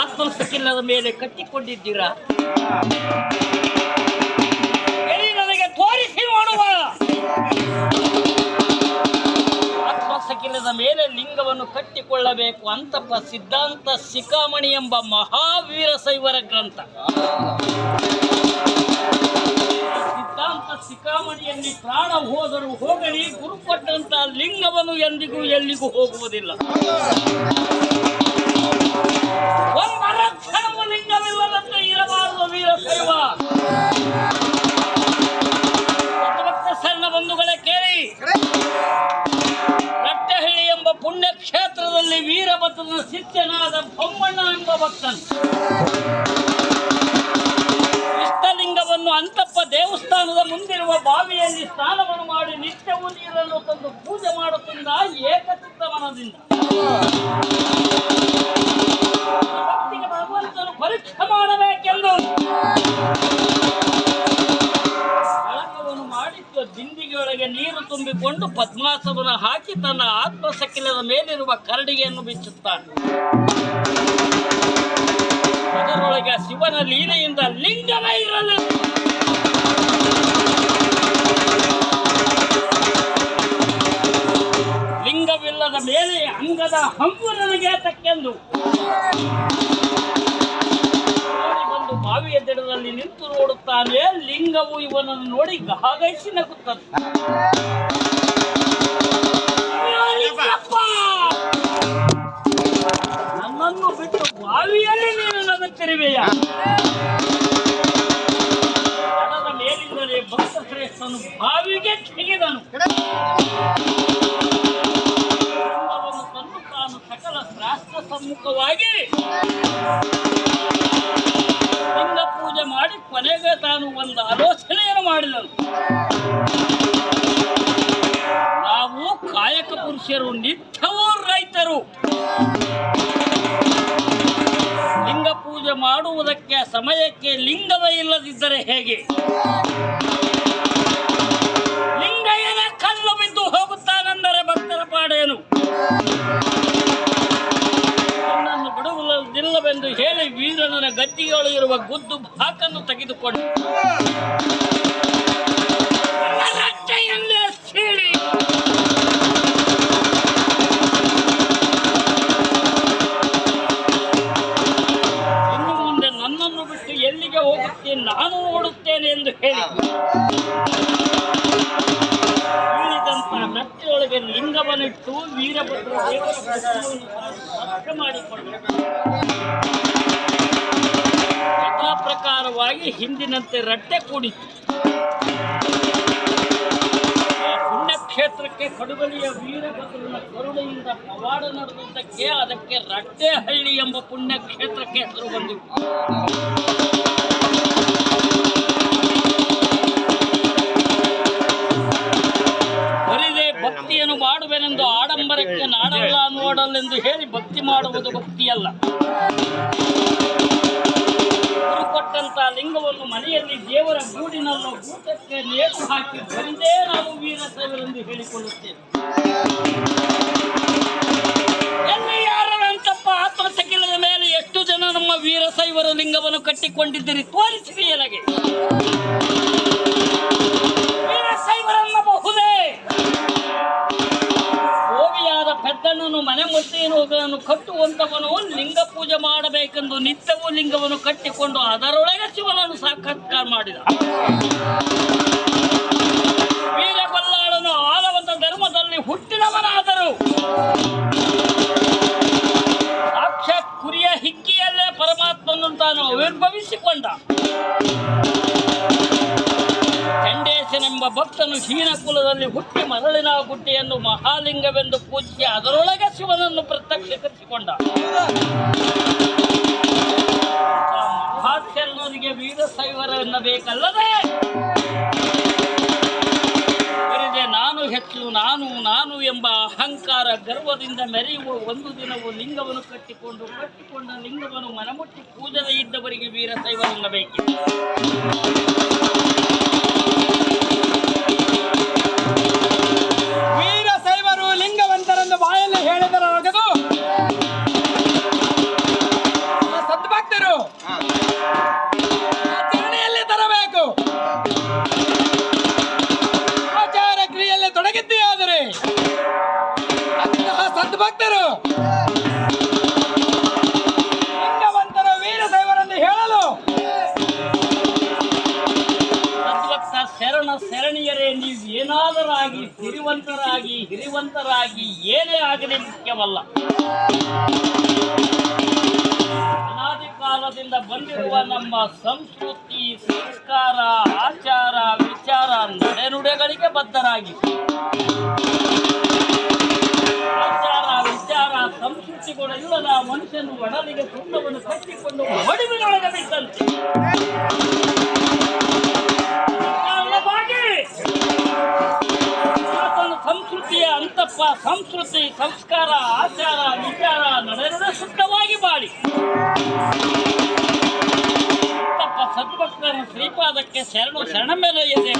ಆತ್ಮಸಕ್ಕಿಲ್ಲದ ಮೇಲೆ ಕಟ್ಟಿಕೊಂಡಿದ್ದೀರಾ? ನನಗೆ ತೋರಿಸಿ ಮಾಡುವ ಮೇಲೆ ಲಿಂಗವನ್ನು ಕಟ್ಟಿಕೊಳ್ಳಬೇಕು ಅಂತಪ್ಪ ಸಿದ್ಧಾಂತ ಸಿಕಾಮಣಿ ಎಂಬ ಮಹಾವೀರ ಶೈವರ ಗ್ರಂಥ. ಸಿದ್ಧಾಂತ ಶಿಖಾಮಣಿಯಲ್ಲಿ ಪ್ರಾಣ ಹೋದರೂ ಹೋಗಲಿ ಗುರು ಕೊಟ್ಟಂತ ಲಿಂಗವನ್ನು ಎಂದಿಗೂ ಎಲ್ಲಿಗೂ ಹೋಗುವುದಿಲ್ಲ. ಒಂದರ ಕ್ಷಣವು ಲಿಂಗವಿಲ್ಲದಂತೆ ಇರಬಾರದು ವೀರಶೈವ ಶರಣ ಬಂಧುಗಳೇ ಕೇಳಿ. ರಟ್ಟೆಹಳ್ಳಿ ಎಂಬ ಪುಣ್ಯಕ್ಷೇತ್ರದಲ್ಲಿ ವೀರಭದ್ರನ ಶಿಷ್ಯನಾದ ಬೊಮ್ಮಣ್ಣ ಎಂಬ ಭಕ್ತನು. ಇಷ್ಟಲಿಂಗವನ್ನು ಅಂತಪ್ಪ ದೇವಸ್ಥಾನದ ಮುಂದಿರುವ ಬಾವಿಯಲ್ಲಿ ಸ್ನಾನವನ್ನು ಮಾಡಿ ನಿತ್ಯವೂ ನೀರನ್ನು ತಂದು ಪೂಜೆ ಮಾಡುತ್ತಿದ್ದ ಏಕಚಿತ್ತ ಮನದಿಂದ. ತುಂಬಿಕೊಂಡು ಪದ್ಮಾಸವನ್ನು ಹಾಕಿ ತನ್ನ ಆತ್ಮಸಕ್ಕಿಲದ ಮೇಲಿರುವ ಕರಡಿಗೆಯನ್ನು ಬಿಚ್ಚುತ್ತಾನೆ. ಅದರೊಳಗೆ ಶಿವನ ಲೀಲೆಯಿಂದ ಲಿಂಗವೇ ಇರಲು. ಲಿಂಗವಿಲ್ಲದ ಮೇಲೆ ಅಂಗದ ಹಂಪು ನನಗೆ ತಕ್ಕೆಂದು ಬಾವಿಯ ದಡದಲ್ಲಿ ನಿಂತು ನೋಡುತ್ತಾನೆ, ಲಿಂಗವು ಇವನನ್ನು ನೋಡಿ ಗಾಗೈಸಿ ನಗುತ್ತದೆ. ನನ್ನನ್ನು ಬಿಟ್ಟು ಬಾವಿಯಲ್ಲಿ ನೀನು ನಗುತ್ತಿರುವೆಯ? ದಡದ ಮೇಲಿಂದಲೇ ಭಕ್ತ ಶ್ರೇಷ್ಠನು ಬಾವಿಗೆ ತೆಗೆದನು ತಾನು ಸಕಲ ಶಾಸ್ತ್ರ ಸಮ್ಮುಖವಾಗಿ. ಪುರುಷರು ನಿತ್ಯವೂ ರೈತರು. ಲಿಂಗ ಪೂಜೆ ಮಾಡುವುದಕ್ಕೆ ಸಮಯಕ್ಕೆ ಲಿಂಗವೇ ಇಲ್ಲದಿದ್ದರೆ ಹೇಗೆ? ಲಿಂಗಯ್ಯನ ಕಲ್ಲು ಬಿದ್ದು ಹೋಗುತ್ತಾನೆಂದರೆ ಭಕ್ತರ ಪಾಡೇನು? ನನ್ನನ್ನು ಬಿಡುವುದಿಲ್ಲವೆಂದು ಹೇಳಿ ವೀರನ ಗದ್ದಿಯೊಳಗಿರುವ ಗುದ್ದು ಬಾಕನ್ನು ತೆಗೆದುಕೊಂಡು ರಟ್ಟೆಯೊಳಗೆ ಲಿಂಗವನ್ನಿಟ್ಟು ವೀರಭದ್ರ ದೇವರ ಪ್ರತಿಮೆಯನ್ನು ಸ್ಪರ್ಶ ಮಾಡಿಕೊಂಡು ಯಥಾ ಪ್ರಕಾರವಾಗಿ ಹಿಂದಿನಂತೆ ರಟ್ಟೆ ಕೂಡಿತು ಕ್ಷೇತ್ರಕ್ಕೆ ಕಡುಬಲಿಯ ವೀರಭದ್ರನ ಕರುಣೆಯಿಂದ ಪವಾಡ ನಡೆದಿದ್ದಕ್ಕೆ ಅದಕ್ಕೆ ರಟ್ಟೆಹಳ್ಳಿ ಎಂಬ ಪುಣ್ಯಕ್ಷೇತ್ರಕ್ಕೆ ಹೆಸರು ಬಂದಿತು ನೋಡಲೆಂದು ಹೇಳಿ ಭಕ್ತಿ ಮಾಡುವುದು ಭಕ್ತಿಯಲ್ಲ. ಕೊಟ್ಟಂತ ಲಿಂಗವನ್ನು ಮನೆಯಲ್ಲಿ ದೇವರ ಗೂಡಿನಲ್ಲೂ ಭೂತಕ್ಕೆ ನೇತು ಹಾಕಿ ಬಂದೇ ನಾವು ವೀರಶೈವರೆಂದು ಹೇಳಿಕೊಳ್ಳುತ್ತೇವೆ. ಎಲ್ಲಿ ಯಾರಂತಪ್ಪ ಆತ್ಮಸಕಿಲದ ಮೇಲೆ ಎಷ್ಟು ಜನ ನಮ್ಮ ವೀರಶೈವರ ಲಿಂಗವನ್ನು ಕಟ್ಟಿಕೊಂಡಿದ್ದೀರಿ? ತೋರಿಸಿರಿ ನನಗೆ ಮುದ್ದೆಯನ್ನು ಕಟ್ಟುವಂಥವನು ಲಿಂಗ ಪೂಜೆ ಮಾಡಬೇಕೆಂದು ನಿತ್ಯವೂ ಲಿಂಗವನ್ನು ಕಟ್ಟಿಕೊಂಡು ಅದರೊಳಗೆ ಶಿವನನ್ನು ಸಾಕ್ಷಾತ್ಕಾರ ಮಾಡಿದ. ಭಕ್ತನು ಹೀನ ಕುಲದಲ್ಲಿ ಹುಟ್ಟಿ ಮರಳಿನ ಗುಡ್ಡೆಯನ್ನು ಮಹಾಲಿಂಗವೆಂದು ಪೂಜಿಸಿ ಅದರೊಳಗೆ ಶಿವನನ್ನು ಪ್ರತ್ಯಕ್ಷೀಕರಿಸಿಕೊಂಡ. ಮಹಾಶರಣರಿಗೆ ವೀರ ವೀರಶೈವರ ಎನ್ನಬೇಕಲ್ಲದೆ? ನಾನು ಹೆಚ್ಚು, ನಾನು ನಾನು ಎಂಬ ಅಹಂಕಾರ ಗರ್ವದಿಂದ ಮೆರೆಯುವ ಒಂದು ದಿನವು ಲಿಂಗವನ್ನು ಕಟ್ಟಿಕೊಂಡು, ಕಟ್ಟಿಕೊಂಡ ಲಿಂಗವನ್ನು ಮನಮುಟ್ಟಿ ಪೂಜನೆ ಇದ್ದವರಿಗೆ ವೀರಶೈವರೆನ್ನಬೇಕು ಧನ್ಯರು. ಲಿಂಗವಂತರು ವೀರಶೈವರೆಂದು ಹೇಳಲು. ಶರಣ ಶರಣಿಯರೇ, ನೀವು ಏನಾದರೂ ಆಗಿ ಸಿರಿವಂತರಾಗಿ ಹಿರಿವಂತರಾಗಿ ಏನೇ ಆಗಲಿ ಮುಖ್ಯವಲ್ಲ. ಅನಾದಿ ಕಾಲದಿಂದ ಬಂದಿರುವ ನಮ್ಮ ಸಂಸ್ಕೃತಿ, ಸಂಸ್ಕಾರ, ಆಚಾರ, ವಿಚಾರ, ನಡೆನುಡೆಗಳಿಗೆ ಬದ್ಧರಾಗಿ. ಮನುಷ್ಯನು ಒಡಲಿಗೆ ತುಂಡವನ್ನು ಕಟ್ಟಿಕೊಂಡು ಒಡವಿನೊಳಗೆ ಬಿಟ್ಟಂತೆ ಆತನ ಸಂಸ್ಕೃತಿಯ ಅಂತಪ್ಪ, ಸಂಸ್ಕೃತಿ, ಸಂಸ್ಕಾರ, ಆಚಾರ, ವಿಚಾರ ನಡೆದರೆ ಶುದ್ಧವಾಗಿ ಬಾಳಿ. ಅಂತಪ್ಪ ಸದ್ಭಕ್ತನ ಶ್ರೀಪಾದಕ್ಕೆ ಶರಣು, ಶರಣ ಮೇಲೆ ಇದೆ